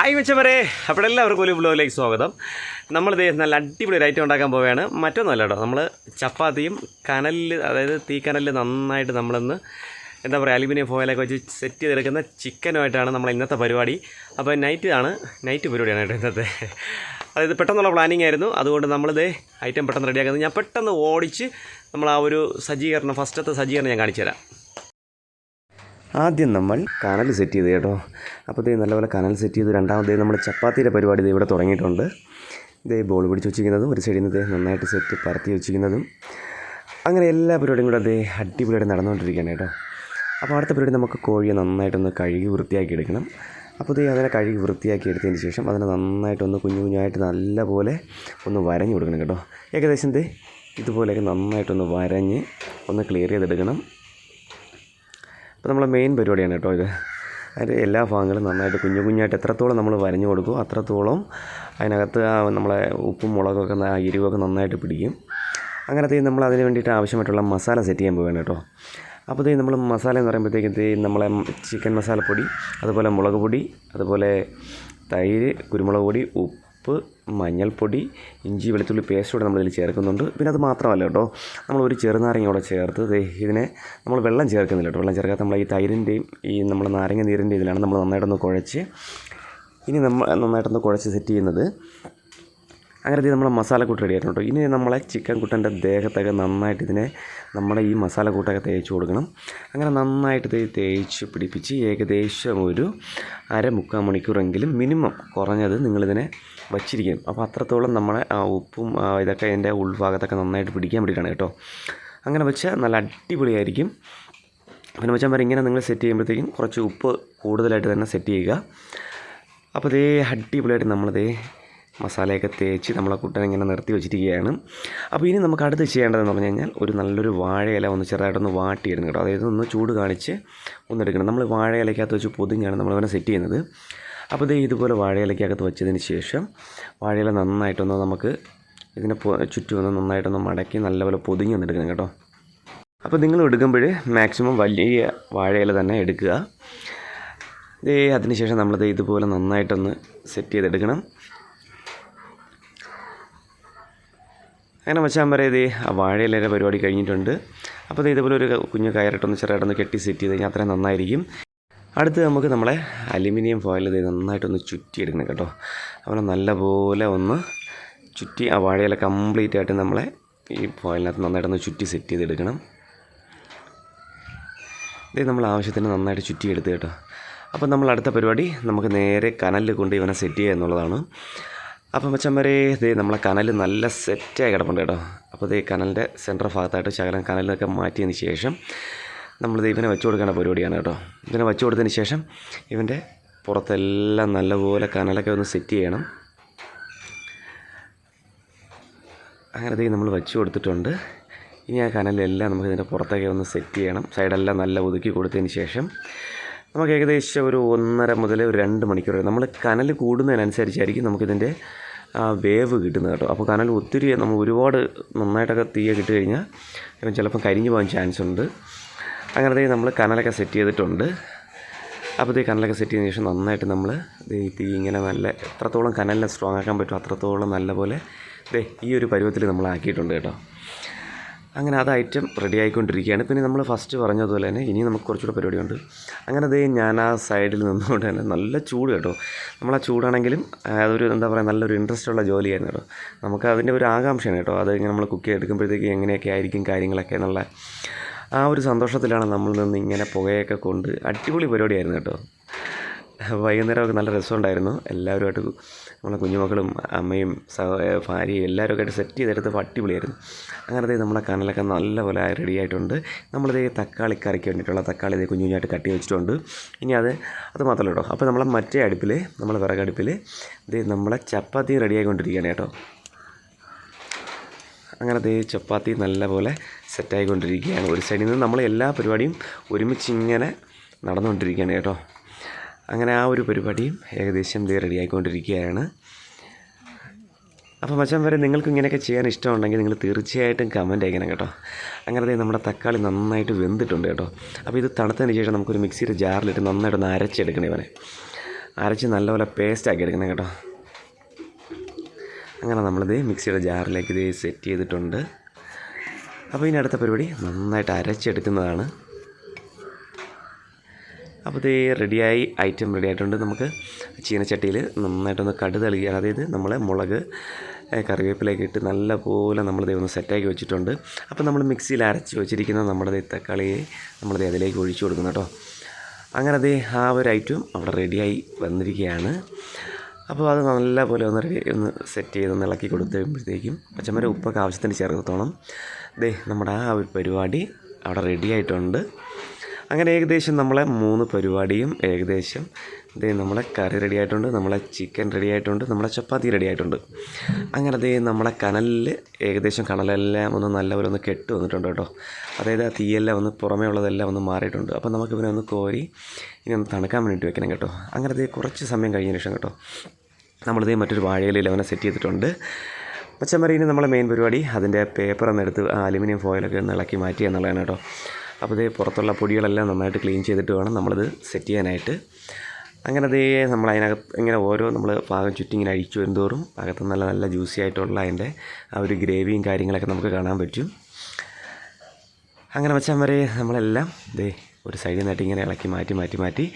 Hi മെച്ചവരെ അപ്പോൾ എല്ലാവർക്കും ഒരു ബ്ലോഗിലേക്ക് സ്വാഗതം. നമ്മൾ നമ്മളിത് നല്ല അടിപൊളി ഒരു ഐറ്റം ഉണ്ടാക്കാൻ പോവുകയാണ്. മറ്റൊന്നുമല്ല കേട്ടോ നമ്മൾ ചപ്പാത്തിയും കനലിൽ അതായത് തീ കനലിൽ നന്നായിട്ട് നമ്മളൊന്ന് എന്താ പറയുക അലുമിനിയം ഫോയിലൊക്കെ വെച്ച് സെറ്റ് ചെയ്തെടുക്കുന്ന ചിക്കനുമായിട്ടാണ് നമ്മൾ ഇന്നത്തെ പരിപാടി. അപ്പോൾ നൈറ്റ് ആണ് നൈറ്റ് പരിപാടിയാണ് കേട്ടോ ഇന്നത്തെ. അതായത് പെട്ടെന്നുള്ള പ്ലാനിങ് ആയിരുന്നു. അതുകൊണ്ട് നമ്മളിത് ഐറ്റം പെട്ടെന്ന് റെഡിയാക്കുന്നത് ഞാൻ പെട്ടെന്ന് ഓടിച്ച് നമ്മൾ ആ ഒരു സജ്ജീകരണം ഫസ്റ്റത്തെ സജ്ജീകരണം ഞാൻ കാണിച്ചു തരാം ആദ്യം നമ്മൾ കനൽ സെറ്റ് ചെയ്ത് കേട്ടോ. അപ്പോൾ നല്ലപോലെ കനൽ സെറ്റ് ചെയ്ത് രണ്ടാമതേ നമ്മൾ ചപ്പാത്തിയുടെ പരിപാടി ഇവിടെ തുടങ്ങിയിട്ടുണ്ട്. ഇതേ ബോൾ പിടിച്ച് വെച്ചിരിക്കുന്നതും ഒരു സൈഡിൽ നിന്ന് നന്നായിട്ട് സെറ്റ് പരത്തി വെച്ചിരിക്കുന്നതും. അങ്ങനെ എല്ലാ പരിപാടിയും കൂടെ അതേ അടിപൊളിയായിട്ട് നടന്നുകൊണ്ടിരിക്കുകയാണ് കേട്ടോ. അപ്പോൾ അടുത്ത പരിപാടി നമുക്ക് കോഴിയെ നന്നായിട്ടൊന്ന് കഴുകി വൃത്തിയാക്കി എടുക്കണം. അപ്പോൾ ഇതേ അതിനെ കഴുകി വൃത്തിയാക്കി എടുത്തതിന് ശേഷം അതിനെ നന്നായിട്ടൊന്ന് കുഞ്ഞു കുഞ്ഞായിട്ട് നല്ലപോലെ ഒന്ന് വരഞ്ഞു കൊടുക്കണം കേട്ടോ. ഏകദേശം ഇതേ ഇതുപോലെയൊക്കെ നന്നായിട്ടൊന്ന് വരഞ്ഞ് ഒന്ന് ക്ലിയർ ചെയ്തെടുക്കണം. അപ്പോൾ നമ്മളെ മെയിൻ പരിപാടിയാണ് കേട്ടോ ഇത്. അതിന്റെ എല്ലാ ഭാഗങ്ങളും നന്നായിട്ട് കുഞ്ഞു കുഞ്ഞായിട്ട് എത്രത്തോളം നമ്മൾ വരഞ്ഞു കൊടുക്കും അത്രത്തോളം അതിനകത്ത് ആ നമ്മളെ ഉപ്പും മുളകൊക്കെ ആ എരിവൊക്കെ നന്നായിട്ട് പിടിക്കും. അങ്ങനത്തെ നമ്മൾ അതിന് വേണ്ടിയിട്ട് ആവശ്യമായിട്ടുള്ള മസാല സെറ്റ് ചെയ്യാൻ പോവുകയാണ് കേട്ടോ. അപ്പോൾ ഇത് നമ്മൾ മസാല എന്ന് പറയുമ്പോഴത്തേക്കും നമ്മളെ ചിക്കൻ മസാലപ്പൊടി അതുപോലെ മുളക് പൊടി അതുപോലെ തൈര് കുരുമുളക് പൊടി ഉപ്പ് മഞ്ഞൾപ്പൊടി ഇഞ്ചി വെളുത്തുള്ളി പേസ്റ്റ് കൂടെ നമ്മളിതിൽ ചേർക്കുന്നുണ്ട്. പിന്നെ അത് മാത്രമല്ല കേട്ടോ നമ്മൾ ഒരു ചെറുനാരങ്ങ കൂടെ ചേർത്ത് ഇതിനെ നമ്മൾ വെള്ളം ചേർക്കുന്നില്ല കേട്ടോ വെള്ളം ചേർക്കാത്ത നമ്മൾ ഈ തൈരിന്റെയും ഈ നമ്മുടെ നാരങ്ങ നീരിന്റെ ഇതിലാണ് നമ്മൾ നന്നായിട്ടൊന്ന് കുഴച്ച്. ഇനി നമ്മൾ നന്നായിട്ടൊന്ന് കുഴച്ച് സെറ്റ് ചെയ്യുന്നത് അങ്ങനെ ഇത് നമ്മളെ മസാലക്കൂട്ട് റെഡി ആയിട്ടുണ്ട് ഇനി നമ്മളെ ചിക്കൻ കുട്ടന്റെ ദേഹത്തൊക്കെ നന്നായിട്ട് ഇതിനെ നമ്മുടെ ഈ മസാലക്കൂട്ടൊക്കെ തേച്ച് കൊടുക്കണം. അങ്ങനെ നന്നായിട്ട് ഇത് തേച്ച് പിടിപ്പിച്ച് ഏകദേശം ഒരു അര മുക്കാൽ മണിക്കൂറെങ്കിലും മിനിമം കുറഞ്ഞത് നിങ്ങളിതിനെ വച്ചിരിക്കും. അപ്പോൾ അത്രത്തോളം നമ്മളെ ഉപ്പും ഇതൊക്കെ അതിന്റെ ഉൾഭാഗത്തൊക്കെ നന്നായിട്ട് പിടിക്കാൻ വേണ്ടിയിട്ടാണ് കേട്ടോ. അങ്ങനെ വെച്ചാൽ നല്ല അടിപൊളിയായിരിക്കും. പിന്നെ വെച്ചാൽ പറയുക ഇങ്ങനെ നിങ്ങൾ സെറ്റ് ചെയ്യുമ്പോഴത്തേക്കും കുറച്ച് ഉപ്പ് കൂടുതലായിട്ട് തന്നെ സെറ്റ് ചെയ്യുക. അപ്പോൾ ഇതേ അടിപൊളിയായിട്ട് നമ്മളിതേ മസാലയൊക്കെ തേച്ച് നമ്മളെ കുട്ടനെ ഇങ്ങനെ നിർത്തി വെച്ചിരിക്കുകയാണ്. അപ്പോൾ ഇനി നമുക്ക് അടുത്ത് ചെയ്യേണ്ടതെന്ന് പറഞ്ഞു കഴിഞ്ഞാൽ ഒരു നല്ലൊരു വാഴയില ഒന്ന് ചെറുതായിട്ടൊന്ന് വാട്ടിയിരുന്നു കേട്ടോ. അതായത് ഒന്ന് ചൂട് കാണിച്ച് ഒന്ന് എടുക്കണം നമ്മൾ വാഴയിലക്കകത്ത് വെച്ച് പൊതിഞ്ഞാണ് നമ്മളിവനെ സെറ്റ് ചെയ്യുന്നത്. അപ്പോൾ ഇത് ഇതുപോലെ വാഴയിലക്കകത്ത് വെച്ചതിന് ശേഷം വാഴയില നന്നായിട്ടൊന്ന് നമുക്ക് ഇതിനെ ചുറ്റും ഒന്ന് നന്നായിട്ടൊന്ന് മടക്കി നല്ലപോലെ പൊതിഞ്ഞ് വന്നെടുക്കണം കേട്ടോ. അപ്പോൾ നിങ്ങൾ എടുക്കുമ്പോൾ മാക്സിമം വലിയ വാഴയില തന്നെ എടുക്കുക. ദേ അതിനുശേഷം നമ്മളത് ഇതുപോലെ നന്നായിട്ടൊന്ന് സെറ്റ് ചെയ്തെടുക്കണം. അങ്ങനെ വെച്ചാൽ പറയാം ഇതേ ആ വാഴയിലേറെ പരിപാടി കഴിഞ്ഞിട്ടുണ്ട്. അപ്പോൾ ഇതുപോലെ ഒരു കുഞ്ഞു കയറിട്ടൊന്ന് ചെറുതായിട്ടൊന്ന് കെട്ടി സെറ്റ് ചെയ്ത് കഴിഞ്ഞാൽ അത്രയും നന്നായിരിക്കും. അടുത്ത് നമുക്ക് നമ്മളെ അലുമിനിയം ഫോയിൽ ഇത് നന്നായിട്ടൊന്ന് ചുറ്റിയെടുക്കണം കേട്ടോ. അപ്പോൾ നല്ലപോലെ ഒന്ന് ചുറ്റി ആ വാഴയില കംപ്ലീറ്റ് ആയിട്ട് നമ്മളെ ഈ ഫോയിലിനകത്ത് നന്നായിട്ടൊന്ന് ചുറ്റി സെറ്റ് ചെയ്തെടുക്കണം. ഇത് നമ്മൾ ആവശ്യത്തിന് നന്നായിട്ട് ചുറ്റിയെടുത്ത് കേട്ടോ. അപ്പോൾ നമ്മൾ അടുത്ത പരിപാടി നമുക്ക് നേരെ കനലിൽ കൊണ്ട് ഇവനെ സെറ്റ് ചെയ്യുക എന്നുള്ളതാണ്. അപ്പം മച്ചന്മാരെ ഇത് നമ്മളെ കനൽ നല്ല സെറ്റായി കിടപ്പുണ്ട് കേട്ടോ. അപ്പോൾ ഇത് കനലിന്റെ സെന്റർ ഭാഗത്തായിട്ട് ശകലം കനലിനൊക്കെ മാറ്റിയതിന് ശേഷം നമ്മളിത് ഇവനെ വെച്ച് കൊടുക്കേണ്ട പരിപാടിയാണ് കേട്ടോ. ഇവനെ വെച്ച് കൊടുത്തതിന് ശേഷം ഇവന്റെ പുറത്തെല്ലാം നല്ലപോലെ കനലൊക്കെ ഒന്ന് സെറ്റ് ചെയ്യണം. അങ്ങനെ ഇത് നമ്മൾ വെച്ച് കൊടുത്തിട്ടുണ്ട്. ഇനി ആ കനലെല്ലാം നമുക്ക് ഇതിന്റെ പുറത്തൊക്കെ ഒന്ന് സെറ്റ് ചെയ്യണം. സൈഡെല്ലാം നല്ല ഒതുക്കി കൊടുത്തതിന് ശേഷം നമുക്ക് ഏകദേശം ഒരു ഒന്നര മുതൽ ഒരു രണ്ട് മണിക്കൂർ നമ്മൾ കനൽ കൂടുന്നതിനനുസരിച്ചായിരിക്കും നമുക്കിതിന്റെ വേവ് കിട്ടുന്നത് കേട്ടോ. അപ്പോൾ കനൽ ഒത്തിരി നമ്മൾ ഒരുപാട് നന്നായിട്ടൊക്കെ തീയ കിട്ടി കഴിഞ്ഞാൽ ചിലപ്പോൾ ചിലപ്പം കരിഞ്ഞു പോകാൻ ചാൻസ് ഉണ്ട് അങ്ങനത്തെ നമ്മൾ കനലൊക്കെ സെറ്റ് ചെയ്തിട്ടുണ്ട്. അപ്പോൾ ഈ കനലൊക്കെ സെറ്റ് ചെയ്തതിന് ശേഷം നന്നായിട്ട് നമ്മൾ തീ ഇങ്ങനെ നല്ല എത്രത്തോളം കനലിനെ സ്ട്രോങ് ആക്കാൻ പറ്റും അത്രത്തോളം നല്ലപോലെ ദേ ഈ ഒരു പരുവത്തിൽ നമ്മൾ ആക്കിയിട്ടുണ്ട് കേട്ടോ. അങ്ങനെ അത് ഐറ്റം റെഡി ആയിക്കൊണ്ടിരിക്കുകയാണ്. പിന്നെ നമ്മൾ ഫസ്റ്റ് പറഞ്ഞതുപോലെ തന്നെ ഇനി നമുക്ക് കുറച്ചുകൂടെ പരിപാടിയുണ്ട്. അങ്ങനെ അതേ ഞാൻ ആ സൈഡിൽ നിന്നുകൊണ്ട് തന്നെ നല്ല ചൂട് കേട്ടോ. നമ്മൾ ആ ചൂടാണെങ്കിലും അതൊരു എന്താ പറയുക നല്ലൊരു ഇൻട്രസ്റ്റ് ഉള്ള ജോലിയായിരുന്നു കേട്ടോ. നമുക്ക് അതിന്റെ ഒരു ആകാംക്ഷയാണ് കേട്ടോ. അത് ഇങ്ങനെ നമ്മൾ കുക്ക് ചെയ്തെടുക്കുമ്പോഴത്തേക്ക് എങ്ങനെയൊക്കെ ആയിരിക്കും കാര്യങ്ങളൊക്കെ എന്നുള്ള ആ ഒരു സന്തോഷത്തിലാണ് നമ്മൾ നിന്ന് ഇങ്ങനെ പുകയൊക്കെ കൊണ്ട് അടിപൊളി പരിപാടിയായിരുന്നു കേട്ടോ. വൈകുന്നേരമൊക്കെ നല്ല രസമുണ്ടായിരുന്നു. എല്ലാവരുമായിട്ട് നമ്മളെ കുഞ്ഞുമക്കളും അമ്മയും സഹ ഭാര്യയും എല്ലാവരും ആയിട്ട് സെറ്റ് ചെയ്തെടുത്തപ്പോൾ അടിപൊളിയായിരുന്നു. അങ്ങനത്തെ നമ്മുടെ കനലൊക്കെ നല്ലപോലെ റെഡി ആയിട്ടുണ്ട്. നമ്മളിത് തക്കാളി കറിക്ക് വേണ്ടിയിട്ടുള്ള തക്കാളി ഇത് കുഞ്ഞു കുഞ്ഞായിട്ട് കട്ടി വെച്ചിട്ടുണ്ട്. ഇനി അത് അത് മാത്രമല്ല കേട്ടോ. അപ്പോൾ നമ്മളെ മറ്റേ അടുപ്പിൽ നമ്മളെ വിറകടുപ്പിൽ ഇത് നമ്മളെ ചപ്പാത്തി റെഡിയായിക്കൊണ്ടിരിക്കുകയാണ് കേട്ടോ. അങ്ങനെ ദേ ചപ്പാത്തി നല്ലപോലെ സെറ്റായിക്കൊണ്ടിരിക്കുകയാണ്. ഒരു സൈഡിൽ നിന്ന് നമ്മൾ എല്ലാ പരിപാടിയും ഒരുമിച്ച് ഇങ്ങനെ നടന്നുകൊണ്ടിരിക്കുകയാണ് കേട്ടോ. അങ്ങനെ ആ ഒരു പരിപാടിയും ഏകദേശം ദേ റെഡി ആയിക്കൊണ്ടിരിക്കുകയാണ് അപ്പോൾ മച്ചാൻ വരെ നിങ്ങൾക്ക് ഇങ്ങനെയൊക്കെ ചെയ്യാൻ ഇഷ്ടമുണ്ടെങ്കിൽ നിങ്ങൾ തീർച്ചയായിട്ടും കമന്റ് അയക്കണം കേട്ടോ. അങ്ങനെ നമ്മുടെ തക്കാളി നന്നായിട്ട് വെന്തിട്ടുണ്ട് കേട്ടോ. അപ്പോൾ ഇത് തണുത്തതിന് ശേഷം നമുക്കൊരു മിക്സിയുടെ ജാറിലിട്ട് നന്നായിട്ടൊന്ന് അരച്ചെടുക്കണം ഇവനെ. അരച്ച് നല്ലപോലെ പേസ്റ്റാക്കി എടുക്കണം കേട്ടോ. അങ്ങനെ നമ്മളിത് മിക്സിയുടെ ജാറിലേക്ക് ഇത് സെറ്റ് ചെയ്തിട്ടുണ്ട്. അപ്പോൾ ഇനി അടുത്ത പരിപാടി നന്നായിട്ട് അരച്ചെടുക്കുന്നതാണ്. അപ്പോൾ ഇത് റെഡിയായി ഐറ്റം റെഡി ആയിട്ടുണ്ട്. നമുക്ക് ചീനച്ചട്ടിയിൽ നന്നായിട്ടൊന്ന് കടുതളിക്കുക അതായത് നമ്മൾ മുളക് കറിവേപ്പിലേക്ക് ഇട്ട് നല്ല പോലെ നമ്മളിത് ഒന്ന് സെറ്റാക്കി വെച്ചിട്ടുണ്ട്. അപ്പോൾ നമ്മൾ മിക്സിയിൽ അരച്ച് വെച്ചിരിക്കുന്ന നമ്മുടെ തക്കാളിയെ നമ്മളിത് അതിലേക്ക് ഒഴിച്ചു കൊടുക്കുന്നു കേട്ടോ. അങ്ങനെ അതേ ആ ഒരു ഐറ്റം അവിടെ റെഡിയായി വന്നിരിക്കുകയാണ്. അപ്പോൾ അത് നല്ലപോലെ ഒന്ന് ഒന്ന് സെറ്റ് ചെയ്ത് ഒന്ന് ഇളക്കി കൊടുത്ത് കഴിയുമ്പോഴത്തേക്കും പച്ചമര ഉപ്പൊക്കെ ആവശ്യത്തിന് ചേർത്തോണം. ദേ നമ്മുടെ ആ ഒരു പരിപാടി അവിടെ റെഡി ആയിട്ടുണ്ട്. അങ്ങനെ ഏകദേശം നമ്മളെ മൂന്ന് പരിപാടിയും ഏകദേശം. ദേ നമ്മളെ കറി റെഡി ആയിട്ടുണ്ട് നമ്മളെ ചിക്കൻ റെഡി ആയിട്ടുണ്ട് നമ്മളെ ചപ്പാത്തി റെഡി ആയിട്ടുണ്ട്. അങ്ങനെ ദേ നമ്മളെ കനലിൽ ഏകദേശം കനലെല്ലാം ഒന്ന് നല്ലപോലെ ഒന്ന് കെട്ട് വന്നിട്ടുണ്ട് കേട്ടോ. അതായത് ആ തീയെല്ലാം ഒന്ന് പുറമേ ഉള്ളതെല്ലാം ഒന്ന് മാറിയിട്ടുണ്ട്. അപ്പോൾ നമുക്ക് ഇവനെ ഒന്ന് കോരി ഇനി ഒന്ന് തണുക്കാൻ വേണ്ടിയിട്ട് വെക്കണം കേട്ടോ. അങ്ങനെ ദേ കുറച്ച് സമയം കഴിഞ്ഞ ശേഷം കേട്ടോ. നമ്മളിതേ മറ്റൊരു വാഴയിലയിൽ അവനെ സെറ്റ് ചെയ്തിട്ടുണ്ട്. പച്ചമറിയിന് നമ്മളെ മെയിൻ പരിപാടി അതിന്റെ എടുത്ത് അലുമിനിയം ഫോയിലൊക്കെ ഒന്ന് ഇളക്കി മാറ്റി എന്നുള്ളതാണ് കേട്ടോ. അപ്പോൾ ഇതേ പുറത്തുള്ള പൊടികളെല്ലാം നന്നായിട്ട് ക്ലീൻ ചെയ്തിട്ട് വേണം നമ്മളിത് സെറ്റ് ചെയ്യാനായിട്ട്. അങ്ങനെ അതേ നമ്മൾ അതിനകത്ത് ഇങ്ങനെ ഓരോ നമ്മൾ പാകം ചുറ്റി ഇങ്ങനെ അഴിച്ചു വരുന്തോറും പാകത്ത് നല്ല നല്ല ജ്യൂസി ആയിട്ടുള്ള അതിന്റെ ആ ഒരു ഗ്രേവിയും കാര്യങ്ങളൊക്കെ നമുക്ക് കാണാൻ പറ്റും. അങ്ങനെ വെച്ചാൽ വരെ നമ്മളെല്ലാം ദേ ഒരു സൈഡിൽ നിന്നായിട്ട് ഇങ്ങനെ ഇളക്കി മാറ്റി മാറ്റി മാറ്റി.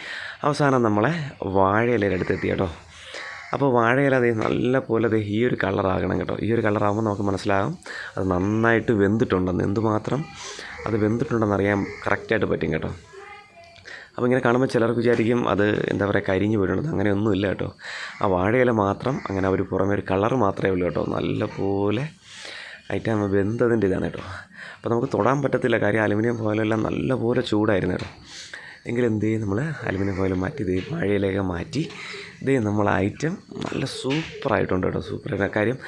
അവസാനം നമ്മളെ വാഴയിലയുടെ കേട്ടോ. അപ്പോൾ വാഴയില അതേ നല്ല പോലെ ദേ ഈ ഒരു കളറാകണം കേട്ടോ. ഈ ഒരു കളറാകുമ്പോൾ നമുക്ക് മനസ്സിലാകും അത് നന്നായിട്ട് വെന്തിട്ടുണ്ടെന്ന്. എന്തുമാത്രം അത് വെന്തിട്ടുണ്ടെന്ന് അറിയാൻ കറക്റ്റായിട്ട് പറ്റും കേട്ടോ. അപ്പോൾ ഇങ്ങനെ കാണുമ്പോൾ ചിലർക്ക് വിചാരിക്കും അത് എന്താ പറയുക കരിഞ്ഞു വീഴുന്നത് അങ്ങനെയൊന്നുമില്ല കേട്ടോ. ആ വാഴയില മാത്രം അങ്ങനെ ഒരു പുറമെ ഒരു കളർ മാത്രമേ ഉള്ളൂ കേട്ടോ. നല്ല പോലെ ഐറ്റം വെന്തതിന്റെ ഇതാണ് കേട്ടോ. അപ്പോൾ നമുക്ക് തൊടാൻ പറ്റത്തില്ല കാര്യം അലുമിനിയം ഫോയിലെല്ലാം നല്ലപോലെ ചൂടായിരുന്നു കേട്ടോ. എങ്കിൽ എന്ത് ചെയ്യും നമ്മൾ അലുമിനിയം ഫോയിൽ മാറ്റി ഇത് മഴയിലേക്ക് മാറ്റി ഇത് നമ്മൾ ഐറ്റം നല്ല സൂപ്പറായിട്ടുണ്ട് കേട്ടോ സൂപ്പർ കാര്യം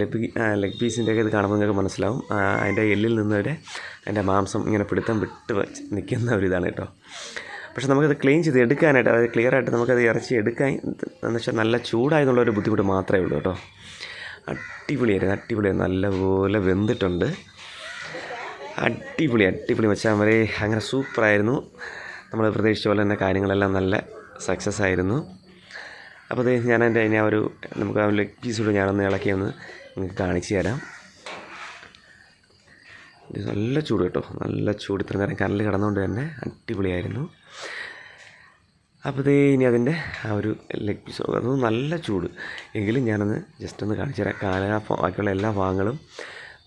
ലെഗ് ലെഗ് പീസിന്റെയൊക്കെ ഇത് കാണുമ്പോൾ നിങ്ങൾക്ക് മനസ്സിലാവും. അതിന്റെ എല്ലിൽ നിന്ന് വരെ അതിന്റെ മാംസം ഇങ്ങനെ പിടുത്തം വിട്ട് വച്ച് നിൽക്കുന്ന ഒരു ഇതാണ് കേട്ടോ. പക്ഷെ നമുക്കത് ക്ലീൻ ചെയ്ത് എടുക്കാനായിട്ട് അതായത് ക്ലിയർ ആയിട്ട് നമുക്കത് ഇറച്ചി എടുക്കാൻ എന്ന് വെച്ചാൽ നല്ല ചൂടായെന്നുള്ള ഒരു ബുദ്ധിമുട്ട് മാത്രമേ ഉള്ളൂ കേട്ടോ. അടിപൊളിയായിരുന്നു അടിപൊളിയായിരുന്നു നല്ലപോലെ വെന്തിട്ടുണ്ട്. അടിപൊളി അടിപൊളി വെച്ചാൽ മതി അങ്ങനെ സൂപ്പറായിരുന്നു നമ്മൾ പ്രതീക്ഷിച്ച പോലെ തന്നെ കാര്യങ്ങളെല്ലാം നല്ല സക്സസ് ആയിരുന്നു. അപ്പോൾ അത് ഞാൻ എന്റെ അതിനെ ഒരു നമുക്ക് ആ ലെഗ് പീസോട് ഞാനൊന്ന് ഇളക്കി ഒന്ന് നിങ്ങൾക്ക് കാണിച്ചു തരാം. നല്ല ചൂട് കേട്ടോ. നല്ല ചൂട്. ഇത്ര നേരം കനൽ കിടന്നുകൊണ്ട് തന്നെ അടിപൊളിയായിരുന്നു. അപ്പോൾ ഇതേ ഇനി അതിന്റെ ആ ഒരു ലെഗ് പീസ് അത് നല്ല ചൂട്. എങ്കിലും ഞാനൊന്ന് ജസ്റ്റ് ഒന്ന് കാണിച്ചു തരാം. കാല ബാക്കിയുള്ള എല്ലാ ഭാഗങ്ങളും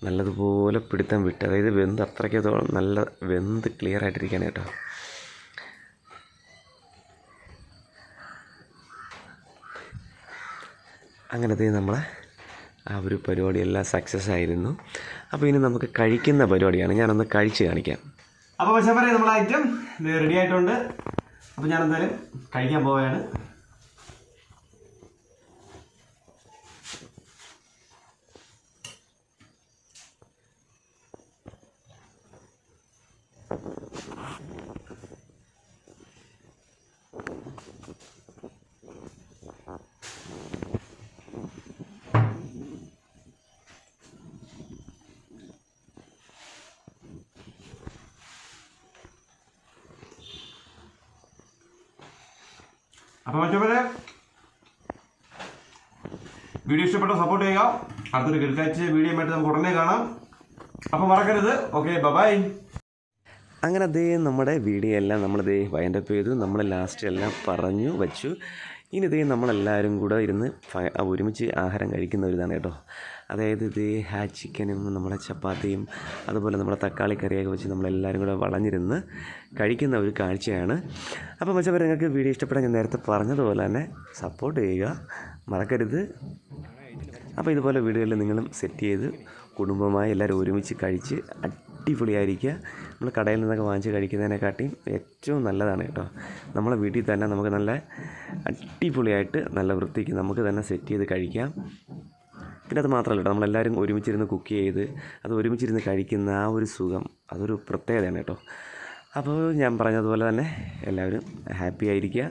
നല്ലതുപോലെ പിടുത്തം വിട്ട് അതായത് വെന്ത് അത്രയ്ക്കത്തോളം നല്ല വെന്ത് ക്ലിയർ ആയിട്ടിരിക്കാൻ കേട്ടോ. അങ്ങനത്തെ നമ്മളെ ആ ഒരു പരിപാടിയെല്ലാം സക്സസ് ആയിരുന്നു. അപ്പോൾ ഇനി നമുക്ക് കഴിക്കുന്ന പരിപാടിയാണ്. ഞാനൊന്ന് കഴിച്ച് കാണിക്കാം. അപ്പോൾ പക്ഷേ പറയാം നമ്മളെ ഐറ്റം ഇത് റെഡി ആയിട്ടുണ്ട്. അപ്പോൾ ഞാൻ എന്തായാലും കഴിക്കാൻ പോവുകയാണ് അപ്പോൾ വീഡിയോ ഇഷ്ടപ്പെട്ട സപ്പോർട്ട് ചെയ്യുക. അടുത്തൊരു കിടക്കാഴ്ച വീഡിയോ ആയിട്ട് നമുക്ക് ഉടനെ കാണാം. അപ്പോൾ മറക്കരുത്. ഓക്കെ ബൈ അങ്ങനെ അതേ നമ്മുടെ വീഡിയോ എല്ലാം നമ്മൾ ഇതേ വൈൻഡപ്പ് ചെയ്തു. നമ്മൾ ലാസ്റ്റ് എല്ലാം പറഞ്ഞു വച്ചു. ഇനി ഇതേ നമ്മളെല്ലാവരും കൂടെ ഇരുന്ന് ഒരുമിച്ച് ആഹാരം കഴിക്കുന്ന ഒരു ഇതാണ് കേട്ടോ. അതായത് ഇത് ഹാ ചിക്കനും നമ്മുടെ ചപ്പാത്തിയും അതുപോലെ നമ്മുടെ തക്കാളി കറിയൊക്കെ വെച്ച് നമ്മളെല്ലാവരും കൂടെ വളഞ്ഞിരുന്ന് കഴിക്കുന്ന ഒരു കാഴ്ചയാണ്. അപ്പോൾ മച്ചപ്പം നിങ്ങൾക്ക് വീഡിയോ ഇഷ്ടപ്പെടാൻ ഞാൻ നേരത്തെ പറഞ്ഞതുപോലെ തന്നെ സപ്പോർട്ട് ചെയ്യുക. മറക്കരുത്. അപ്പോൾ ഇതുപോലെ വീടുകളിൽ നിങ്ങളും സെറ്റ് ചെയ്ത് കുടുംബമായി എല്ലാവരും ഒരുമിച്ച് കഴിച്ച് അടിപൊളിയായിരിക്കുക. നമ്മൾ കടയിൽ നിന്നൊക്കെ വാങ്ങിച്ച് കഴിക്കുന്നതിനെക്കാട്ടിയും ഏറ്റവും നല്ലതാണ് കേട്ടോ. നമ്മളെ വീട്ടിൽ തന്നെ നമുക്ക് നല്ല അടിപൊളിയായിട്ട് നല്ല വൃത്തിക്ക് നമുക്ക് തന്നെ സെറ്റ് ചെയ്ത് കഴിക്കാം. പിന്നെ അത് മാത്രമല്ല കേട്ടോ നമ്മളെല്ലാവരും ഒരുമിച്ചിരുന്ന് കുക്ക് ചെയ്ത് അത് ഒരുമിച്ചിരുന്ന് കഴിക്കുന്ന ആ ഒരു സുഖം അതൊരു പ്രത്യേകതയാണ് കേട്ടോ. അപ്പോൾ ഞാൻ പറഞ്ഞതുപോലെ തന്നെ എല്ലാവരും ഹാപ്പി ആയിരിക്കുക.